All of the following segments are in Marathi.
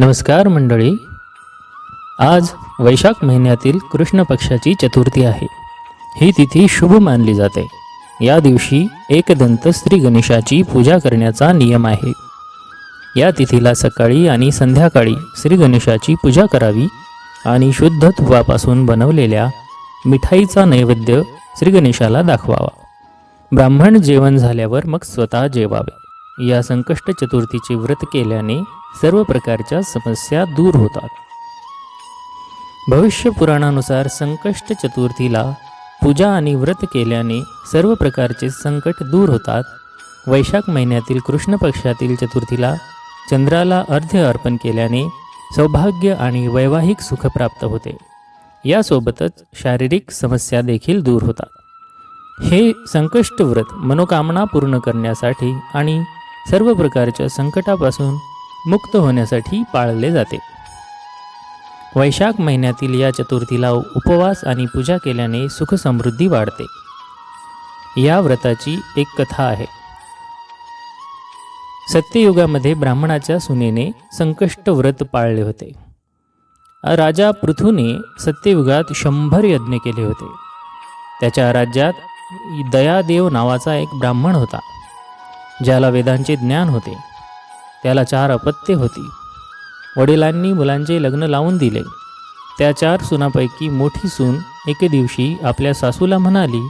नमस्कार मंडळी. आज वैशाख महिन्यातील कृष्ण पक्षाची चतुर्थी आहे. ही तिथी शुभ मानली जाते. या दिवशी एकदंत श्री गणेशाची पूजा करण्याचा नियम आहे. या तिथीला सकाळी आणि संध्याकाळी श्री गणेशाची पूजा करावी आणि शुद्ध तुपापासून बनवलेल्या मिठाईचा नैवेद्य श्री गणेशाला दाखवावा. ब्राह्मण जेवण झाल्यावर मग स्वतः जेवावे. या संकष्ट चतुर्थीचे व्रत केल्याने सर्व प्रकारच्या समस्या दूर होतात. भविष्य पुराणानुसार संकष्ट चतुर्थीला पूजा आणि व्रत केल्याने सर्व प्रकारचे संकट दूर होतात. वैशाख महिन्यातील कृष्ण पक्षातील चतुर्थीला चंद्राला अर्ध्य अर्पण केल्याने सौभाग्य आणि वैवाहिक सुख प्राप्त होते. यासोबतच शारीरिक समस्या देखील दूर होतात. हे संकष्ट व्रत मनोकामना पूर्ण करण्यासाठी आणि सर्व प्रकारच्या संकटापासून मुक्त होण्यासाठी पाळले जाते. वैशाख महिन्यातील या चतुर्थीला उपवास आणि पूजा केल्याने सुख समृद्धी वाढते. या व्रताची एक कथा आहे. सत्ययुगामध्ये ब्राह्मणाच्या सुनेने संकष्ट व्रत पाळले होते. राजा पृथूने सत्ययुगात शंभर यज्ञ केले होते. त्याच्या राज्यात दयादेव नावाचा एक ब्राह्मण होता. ज्याला वेदांचे ज्ञान होते त्याला चार अपत्ये होती. वडिलांनी मुलांचे लग्न लावून दिले. त्या चार सुनापैकी मोठी सून एके दिवशी आपल्या सासूला म्हणाली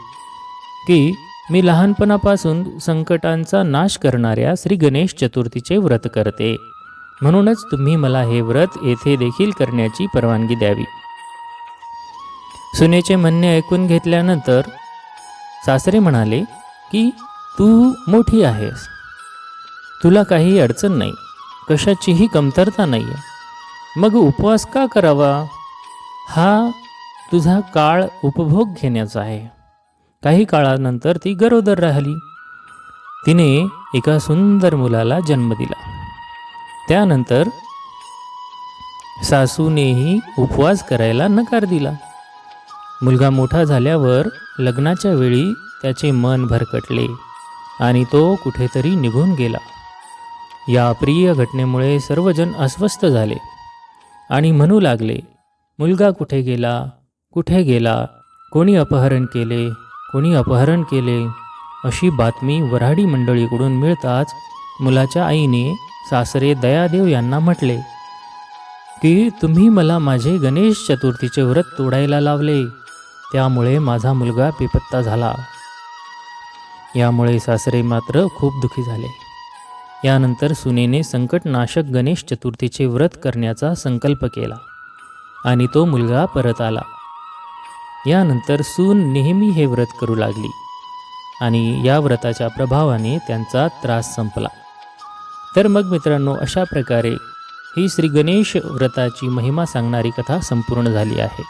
की मी लहानपणापासून संकटांचा नाश करणाऱ्या श्री गणेश चतुर्थीचे व्रत करते. म्हणूनच तुम्ही मला हे व्रत येथे देखील करण्याची परवानगी द्यावी. सुनेचे म्हणणे ऐकून घेतल्यानंतर सासरे म्हणाले की तू मोठी आहेस. तुला काही अडचण नाही. कशाचीही कमतरता नाही आहे मग उपवास का करावा? हा तुझा काळ उपभोग घेण्याचा आहे. काही काळानंतर ती गरोदर राहिली. तिने एका सुंदर मुलाला जन्म दिला. त्यानंतर सासूनेही उपवास करायला नकार दिला. मुलगा मोठा झाल्यावर लग्नाच्या वेळी त्याचे मन भरकटले. आणि तो कुठेतरी निघून गेला. या अप्रिय घटनेमुळे सर्वजण अस्वस्थ झाले आणि म्हणू लागले मुलगा कुठे गेला? कुठे गेला? कोणी अपहरण केले? कोणी अपहरण केले? अशी बातमी वऱ्हाडी मंडळीकडून मिळताच मुलाच्या आईने सासरे दयादेव यांना म्हटले की तुम्ही मला माझे गणेश चतुर्थीचे व्रत तोडायला लावले. त्यामुळे माझा मुलगा बेपत्ता झाला. यामुळे सासरे मात्र खूप दुखी झाले. यानंतर सुनेने संकटनाशक गणेश चतुर्थीचे व्रत करण्याचा संकल्प केला आणि तो मुलगा परत आला. यानंतर सून नेहमी हे व्रत करू लागली आणि या व्रताच्या प्रभावाने त्यांचा त्रास संपला. तर मग मित्रांनो अशा प्रकारे ही श्री गणेश व्रताची महिमा सांगणारी कथा संपूर्ण झाली आहे.